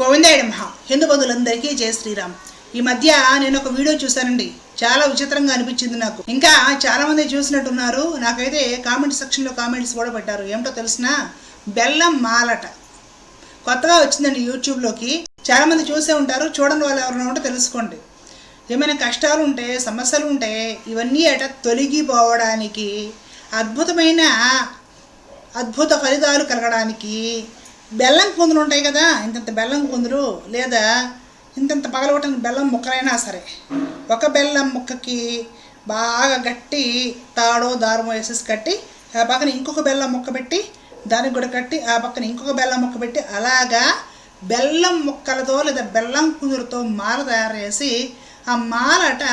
గోవిందాయుడ మహా హిందూ బంధువులందరికీ జయ శ్రీరామ్. ఈ మధ్య నేను ఒక వీడియో చూశానండి. చాలా విచిత్రంగా అనిపించింది నాకు. ఇంకా చాలా మంది చూసినట్టున్నారు. నాకైతే కామెంట్ సెక్షన్లో కామెంట్స్ కూడా పెట్టారు. ఏమిటో తెలిసిన బెల్లం మాలట. కొత్తగా వచ్చిందండి యూట్యూబ్లోకి. చాలా మంది చూసే ఉంటారు. చూడని వాళ్ళు ఎవరైనా ఉంటే తెలుసుకోండి. ఏమైనా కష్టాలు ఉంటే సమస్యలు ఉంటే ఇవన్నీ అట తొలగిపోవడానికి అద్భుతమైన అద్భుత ఫలితాలు కలగడానికి బెల్లం కుందులు ఉంటాయి కదా ఇంతంత బెల్లం కొందరు లేదా ఇంతంత పగలగొట్టిన బెల్లం ముక్కలైనా సరే ఒక బెల్లం ముక్కకి బాగా గట్టి తాడో దారమో వేసేసి కట్టి ఆ పక్కన ఇంకొక బెల్లం ముక్క పెట్టి దానికి కూడా కట్టి ఆ పక్కన ఇంకొక బెల్లం ముక్క పెట్టి అలాగా బెల్లం ముక్కలతో లేదా బెల్లం కుందులతో మాల తయారు చేసి ఆ మాలట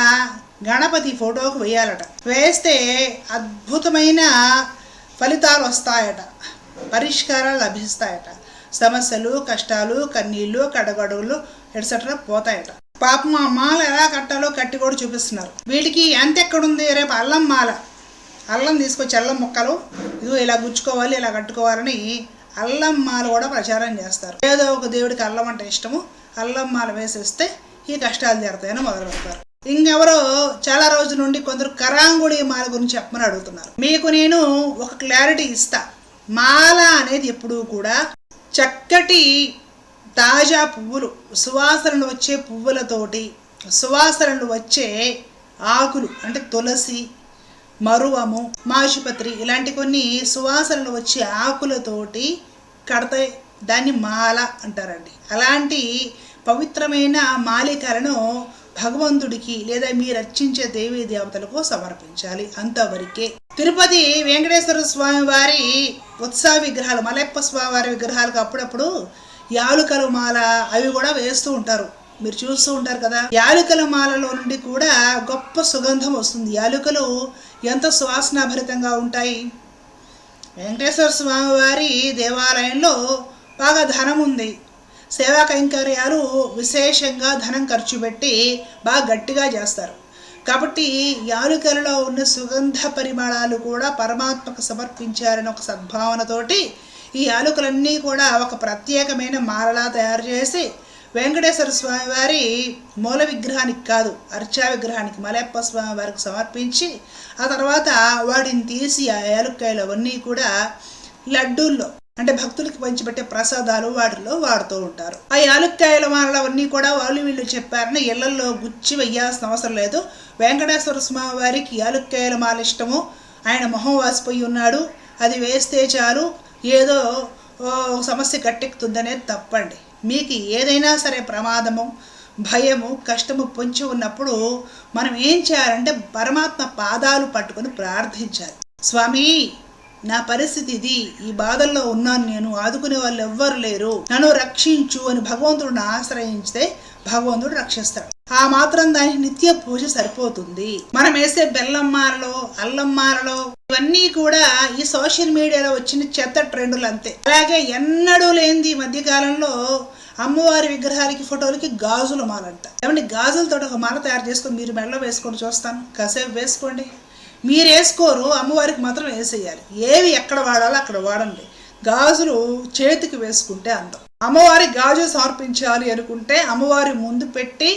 గణపతి ఫోటోకి వేయాలట. వేస్తే అద్భుతమైన ఫలితాలు వస్తాయట పరిష్కారాలు లభిస్తాయట. సమస్యలు కష్టాలు కన్నీళ్ళు కడగడుగులు ఎట్సెట్రా పోతాయట. పాపం ఆ మాల ఎలా కట్టాలో కట్టి కూడా చూపిస్తున్నారు. వీటికి ఎంత ఎక్కడుంది? రేపు అల్లం మాల. అల్లం తీసుకొచ్చి అల్లం ముక్కలు ఇదిగో ఇలా గుచ్చుకోవాలి ఇలా కట్టుకోవాలని అల్లం మాల కూడా ప్రచారం చేస్తారు. ఏదో ఒక దేవుడికి అల్లం అంటే ఇష్టము. అల్లం మాల వేసేస్తే ఈ కష్టాలు తీరుతాయని మొదలు పెడతారు ఇంకెవరో చాలా రోజుల నుండి కొందరు కరాంగుడి మాల గురించి చెప్పమని అడుగుతున్నారు. మీకు నేను ఒక క్లారిటీ ఇస్తా. మాల అనేది ఎప్పుడూ కూడా చక్కటి తాజా పువ్వులు సువాసనలు వచ్చే పువ్వులతోటి సువాసనలు వచ్చే ఆకులు అంటే తులసి మరువము మాషిపత్రి ఇలాంటి కొన్ని సువాసనలు వచ్చే ఆకులతోటి కడతాయి దాన్ని మాల అంటారండి. అలాంటి పవిత్రమైన మాలికలను భగవంతుడికి లేదా మీరు అర్చించే దేవీ దేవతలకు సమర్పించాలి. అంతవరకే తిరుపతి వెంకటేశ్వర స్వామి వారి ఉత్సవ విగ్రహాలు మలయప్ప స్వామి వారి విగ్రహాలకు అప్పుడప్పుడు యాలుకల మాల అవి కూడా వేస్తూ ఉంటారు. మీరు చూస్తూ ఉంటారు కదా యాలుకల మాలలో నుండి కూడా గొప్ప సుగంధం వస్తుంది. యాలుకలు ఎంత సువాసనాభరితంగా ఉంటాయి. వెంకటేశ్వర స్వామి వారి దేవాలయంలో బాగా ధనం ఉంది. సేవా కైంకర్యాలు విశేషంగా ధనం ఖర్చు పెట్టి బాగా గట్టిగా చేస్తారు. కాబట్టి యాలుకలలో ఉన్న సుగంధ పరిమళాలు కూడా పరమాత్మకు సమర్పించారని ఒక సద్భావనతోటి ఈ యాలుకలన్నీ కూడా ఒక ప్రత్యేకమైన మాలలా తయారు చేసి వెంకటేశ్వర స్వామి వారి మూల విగ్రహానికి కాదు అర్చా విగ్రహానికి మలయప్ప స్వామి వారికి సమర్పించి ఆ తర్వాత వాటిని తీసి ఆ యాలుక్కాయలు అవన్నీ కూడా లడ్డూల్లో అంటే భక్తులకి పంచిపెట్టే ప్రసాదాలు వాటిలో వాడుతూ ఉంటారు. ఆ యాలుక్కాయల మాలలు కూడా వాళ్ళు వీళ్ళు చెప్పారని ఇళ్ళలో గుచ్చి వెయ్యాల్సిన అవసరం లేదు. వెంకటేశ్వర స్వామి వారికి యాలుక్కాయల మాల ఇష్టము. ఆయన మొహం వాసిపోయి ఉన్నాడు. అది వేస్తే చాలు. ఏదో ఓ, సమస్య గట్టెక్కుతుందనేది తప్పండి. మీకు ఏదైనా సరే ప్రమాదము భయము కష్టము పొంచి ఉన్నప్పుడు మనం ఏం చేయాలంటే పరమాత్మ పాదాలు పట్టుకొని ప్రార్థించాలి. స్వామి నా పరిస్థితి ఇది ఈ బాధల్లో ఉన్నాను నేను ఆదుకునే వాళ్ళు ఎవ్వరు లేరు. నన్ను రక్షించు అని భగవంతుడిని ఆశ్రయించితే భగవంతుడు రక్షిస్తాడు. ఆ మాత్రం దానికి నిత్య పూజ సరిపోతుంది. మనం వేసే బెల్లం అల్లమ్మారలో అల్లం ఇవన్నీ కూడా ఈ సోషల్ మీడియాలో వచ్చిన చెత్త ట్రెండులు అంతే. అలాగే ఎన్నడూ లేనిది ఈ మధ్య కాలంలో అమ్మవారి విగ్రహాలకి ఫోటోలకి గాజుల మాలంట. ఏమండి గాజులతో ఒక మాల తయారు చేసుకొని మీరు మెడలో వేసుకొని చూస్తాను. కాసేపు వేసుకోండి. మీరు వేసుకోరు అమ్మవారికి మాత్రం వేసేయాలి. ఏవి ఎక్కడ వాడాలో అక్కడ వాడండి. గాజులు చేతికి వేసుకుంటే అందం. అమ్మవారి గాజు సమర్పించాలి అనుకుంటే అమ్మవారి ముందు పెట్టి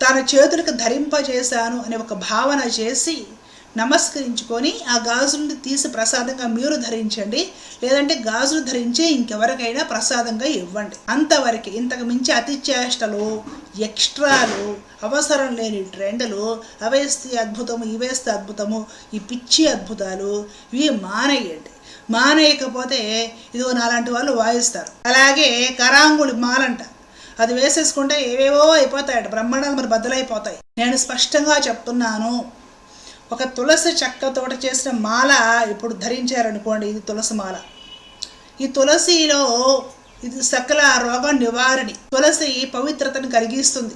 తన చేతులకు ధరింపజేశాను అనే ఒక భావన చేసి నమస్కరించుకొని ఆ గాజులను తీసి ప్రసాదంగా మీరు ధరించండి. లేదంటే గాజులు ధరించి ఇంకెవరికైనా ప్రసాదంగా ఇవ్వండి. అంతవరకు ఇంతకు మించి అతి చేష్టలు ఎక్స్ట్రాలు అవసరం లేని ట్రెండ్లు అవేస్తే అద్భుతము ఇవేస్తే అద్భుతము ఈ పిచ్చి అద్భుతాలు ఇవి మానేయండి. మానేయకపోతే ఇదిగో నాలాంటి వాళ్ళు వాయిస్తారు. అలాగే కరాంగుడి మాలంట. అది వేసేసుకుంటే ఏవేవో అయిపోతాయట. బ్రహ్మాండాలు మరి బద్దలైపోతాయి. నేను స్పష్టంగా చెప్తున్నాను. ఒక తులసి చెక్కతోట చేసిన మాల ఇప్పుడు ధరించారనుకోండి ఇది తులసి మాల. ఈ తులసిలో ఇది సకల రోగ నివారణి. తులసి పవిత్రతను కలిగిస్తుంది.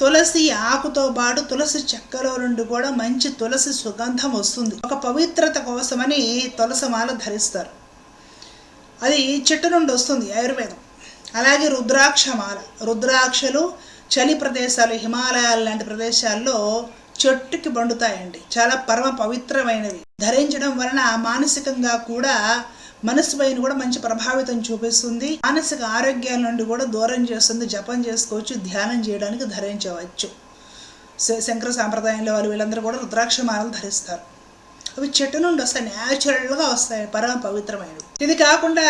తులసి ఆకుతో పాటు తులసి చెక్కలో నుండి కూడా మంచి తులసి సుగంధం వస్తుంది. ఒక పవిత్రత కోసమని తులసి మాల ధరిస్తారు. అది చెట్టు నుండి వస్తుంది ఆయుర్వేదం. అలాగే రుద్రాక్ష మాల. రుద్రాక్షలు చలి ప్రదేశాలు హిమాలయాలు లాంటి ప్రదేశాల్లో చెట్టుకి బండుతాయండి చాలా పరమ పవిత్రమైనవి. ధరించడం వలన మానసికంగా కూడా మనసు పైన కూడా మంచి ప్రభావితం చూపిస్తుంది. మానసిక ఆరోగ్యాల నుండి కూడా దూరం చేస్తుంది. జపం చేసుకోవచ్చు ధ్యానం చేయడానికి ధరించవచ్చు. శంకర సాంప్రదాయంలో వాళ్ళు వీళ్ళందరూ కూడా రుద్రాక్ష మాలలు ధరిస్తారు. అవి చెట్టు నుండి వస్తాయి. న్యాచురల్గా వస్తాయి. పరమ పవిత్రమైనవి. ఇది కాకుండా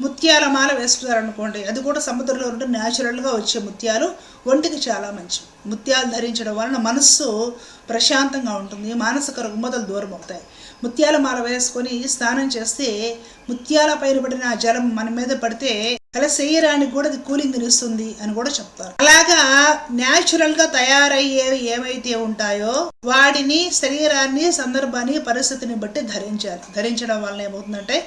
ముత్యాల మాల వేసుకున్నారనుకోండి అది కూడా సముద్రంలో ఉంటే న్యాచురల్గా వచ్చే ముత్యాలు. ఒంటికి చాలా మంచి ముత్యాలు ధరించడం వలన మనస్సు ప్రశాంతంగా ఉంటుంది మానసిక రుగ్మతలు దూరం అవుతాయి. ముత్యాల మాల వేసుకొని స్నానం చేస్తే ముత్యాల పైన పడిన ఆ జలం మన మీద పడితే అలా శరీరానికి కూడా అది కూలింగ్ నిలుస్తుంది అని కూడా చెప్తారు. అలాగా న్యాచురల్గా తయారయ్యేవి ఏవైతే ఉంటాయో వాటిని శరీరాన్ని సందర్భాన్ని పరిస్థితిని బట్టి ధరించాలి ధరించడం వల్ల ఏమవుతుందంటే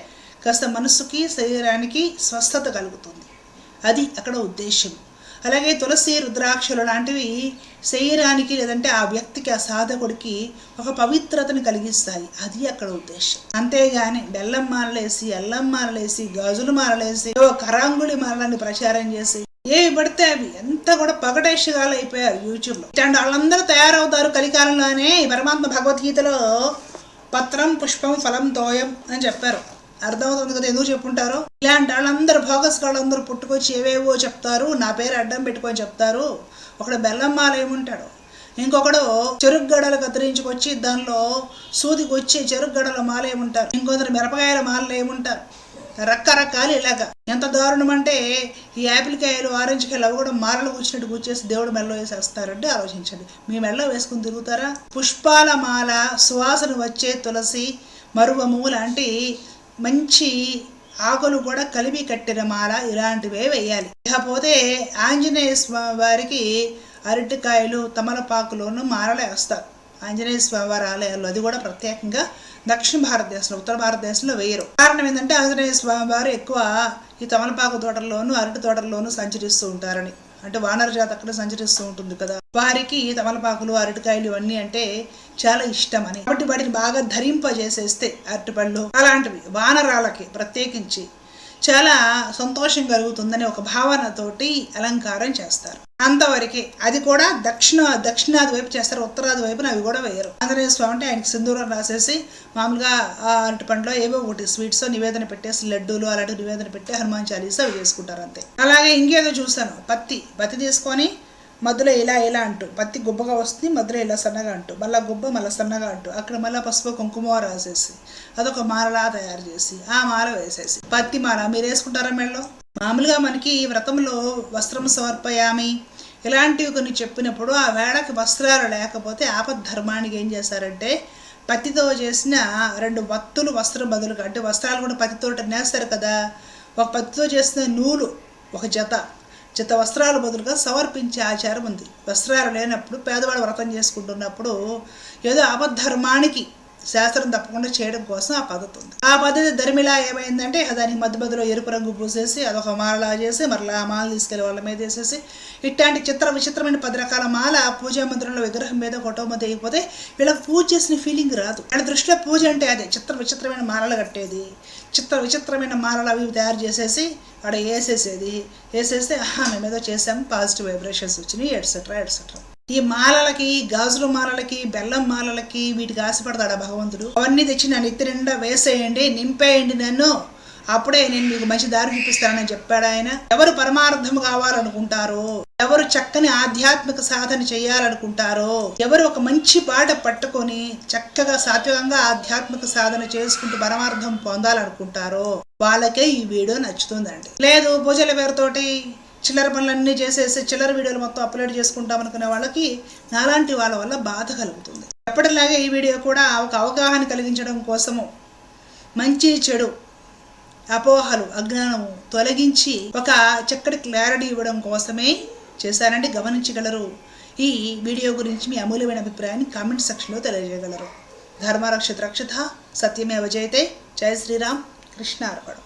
కాస్త మనస్సుకి శరీరానికి స్వస్థత కలుగుతుంది. అది అక్కడ ఉద్దేశం అలాగే తులసి రుద్రాక్షలు లాంటివి శరీరానికి లేదంటే ఆ వ్యక్తికి ఆ సాధకుడికి ఒక పవిత్రతను కలిగిస్తాయి. అది అక్కడ ఉద్దేశం అంతేగాని బెల్లం మాలలేసి అల్లం మాలలేసి గాజులు మాలలేసి ఓ కరాంగులి మాలని ప్రచారం చేసి ఏవి పడితే అవి ఎంత కూడా పగటేషగాలు అయిపోయారు యూట్యూబ్లో. ఇట్లాంటి వాళ్ళందరూ తయారవుతారు కలికాలంలోనే పరమాత్మ భగవద్గీతలో. పత్రం పుష్పం ఫలం తోయం అని చెప్పారు. అర్థమవుతుంది కదా ఎందుకు చెప్పుంటారు? ఇలాంటి వాళ్ళందరూ భోగస్ వాళ్ళందరూ పుట్టుకొచ్చి ఏవేవో చెప్తారు నా పేరు అడ్డం పెట్టుకొని చెప్తారు. ఒకడు బెల్లం ఏముంటాడు? ఇంకొకడు చెరుకు గడలు కత్తిరించుకొచ్చి దానిలో సూదికి వచ్చి చెరుకు గడల మాల ఏముంటారు? ఇంకొందరు మిరపకాయల మాలలు ఏముంటారు? రకరకాలు ఇలాగా. ఎంత దారుణం అంటే ఈ యాపిల్ కాయలు ఆరెంజ్ కాయలు అవి కూడా మాలలు కూర్చున్నట్టు కూర్చేసి దేవుడు మెల్ల వేసేస్తారంటే ఆలోచించండి. మీ మెల్ల వేసుకుని తిరుగుతారా? పుష్పాల మాల సువాసన వచ్చే తులసి మరువము లాంటి మంచి ఆకులు కూడా కలిపి కట్టిన మాల ఇలాంటివే వేయాలి. ఇకపోతే ఆంజనేయ స్వామి వారికి అరటికాయలు తమలపాకులోను మాలలు వేస్తారు ఆంజనేయ స్వామి వారి ఆలయాల్లో అది కూడా ప్రత్యేకంగా దక్షిణ భారతదేశంలో ఉత్తర భారతదేశంలో వేయరు. కారణం ఏంటంటే ఆంజనేయ స్వామి వారు ఎక్కువ ఈ తమలపాకు తోటల్లోనూ అరటి తోటల్లోనూ సంచరిస్తూ ఉంటారని. అంటే వానర జాతి అక్కడ సంచరిస్తూ ఉంటుంది కదా. వారికి తమలపాకులు అరటికాయలు ఇవన్నీ అంటే చాలా ఇష్టం అని. కాబట్టి వాటిని బాగా ధరింపజేసేస్తే అరటిపళ్ళు అలాంటివి వానరాలకి ప్రత్యేకించి చాలా సంతోషం కలుగుతుందని ఒక భావనతోటి అలంకారం చేస్తారు. అంతవరకే అది కూడా దక్షిణ దక్షిణాది వైపు చేస్తారు ఉత్తరాది వైపున అవి కూడా వేయరు. ఆంజనేయ స్వామి అంటే ఆయనకి సింధూరం రాసేసి మామూలుగా ఆ అరటి పండులో ఏవో ఒకటి స్వీట్స్ నివేదన పెట్టేసి లడ్డూలు అలాంటి నివేదన పెట్టి హనుమాన్ చాలీసా అవి చేసుకుంటారు అంతే. అలాగే ఇంకేదో చూశాను పత్తి. పత్తి తీసుకొని మధ్యలో ఇలా ఇలా అంటూ పత్తి గుబ్బగా వస్తుంది మధ్యలో ఇలా సన్నగా అంటూ మళ్ళీ గుబ్బ మళ్ళీ సన్నగా అంటూ అక్కడ మళ్ళీ పసుపు కుంకుమ రాసేసి అదొక మాలలా తయారు చేసి ఆ మాల వేసేసి పత్తి మాల మీరు వేసుకుంటారా మెడలో? మామూలుగా మనకి ఈ వ్రతంలో వస్త్రం సమర్పయామి ఇలాంటివి కొన్ని చెప్పినప్పుడు ఆ వేళకి వస్త్రాలు లేకపోతే ఆపద్ధర్మానికి ఏం చేశారంటే పత్తితో చేసిన రెండు వత్తులు వస్త్రం బదులుగా అంటే వస్త్రాలు కూడా పత్తితో నేస్తారు కదా ఒక పత్తితో చేసిన నూలు ఒక జత చిత్త వస్త్రాలు బదులుగా సమర్పించే ఆచారం ఉంది. వస్త్రాలు లేనప్పుడు పేదవాడు వ్రతం చేసుకుంటున్నప్పుడు ఏదో అబద్ధర్మానికి శాస్త్రం తప్పకుండా చేయడం కోసం ఆ పద్ధతి ఉంది. ఆ పద్ధతి ధర్మిలా ఏమైందంటే దానికి మధ్య మధ్యలో ఎరుపు రంగు పూసేసి అదొక మాలలా చేసి మరలా ఆ మాల తీసుకెళ్ళి వాళ్ళ మీద వేసేసి ఇట్లాంటి చిత్ర విచిత్రమైన పది రకాల మాల పూజా మందిరంలో విగ్రహం మీద ఫోటో మీద అయిపోతే వీళ్ళకి పూజ చేసిన ఫీలింగ్ రాదు. వాళ్ళ దృష్టిలో పూజ అంటే అదే చిత్ర విచిత్రమైన మాలలు కట్టేది. చిత్ర విచిత్రమైన మాలలు అవి తయారు చేసేసి ఆడ వేసేసేది. వేసేస్తే ఆహా మేము ఏదో చేసాము పాజిటివ్ వైబ్రేషన్స్ వచ్చినాయి ఎట్సెట్రా ఎట్సెట్రా ఈ మాలలకి గాజులు మాలలకి బెల్లం మాలలకి వీటికి ఆశపడతాడు భగవంతుడు? అవన్నీ తెచ్చి నా నెత్తి నిండా వేసేయండి నింపేయండి నన్ను. అప్పుడే నేను మీకు మంచి దారి చూపిస్తానని చెప్పాడు ఆయన. ఎవరు పరమార్థం కావాలనుకుంటారో ఎవరు చక్కని ఆధ్యాత్మిక సాధన చేయాలనుకుంటారో ఎవరు ఒక మంచి పాట పట్టుకొని చక్కగా సాత్వికంగా ఆధ్యాత్మిక సాధన చేసుకుంటూ పరమార్థం పొందాలనుకుంటారో వాళ్ళకే ఈ వీడియో నచ్చుతుందండి. లేదు పూజల పేరుతోటి చిల్లర పనులన్నీ చేసేసి చిల్లర వీడియోలు మొత్తం అప్లోడ్ చేసుకుంటాం అనుకునే వాళ్ళకి నాలాంటి వాళ్ళ వల్ల బాధ కలుగుతుంది. ఎప్పటిలాగే ఈ వీడియో కూడా ఒక అవగాహన కలిగించడం కోసము మంచి చెడు అపోహలు అజ్ఞానము తొలగించి ఒక చక్కటి క్లారిటీ ఇవ్వడం కోసమే చేశానండి. గమనించగలరు. ఈ వీడియో గురించి మీ అమూల్యమైన అభిప్రాయాన్ని కామెంట్ సెక్షన్లో తెలియజేయగలరు. ధర్మరక్షిత రక్షిత సత్యమేవ జయతే. జయ శ్రీరామ్. కృష్ణ అర్పణం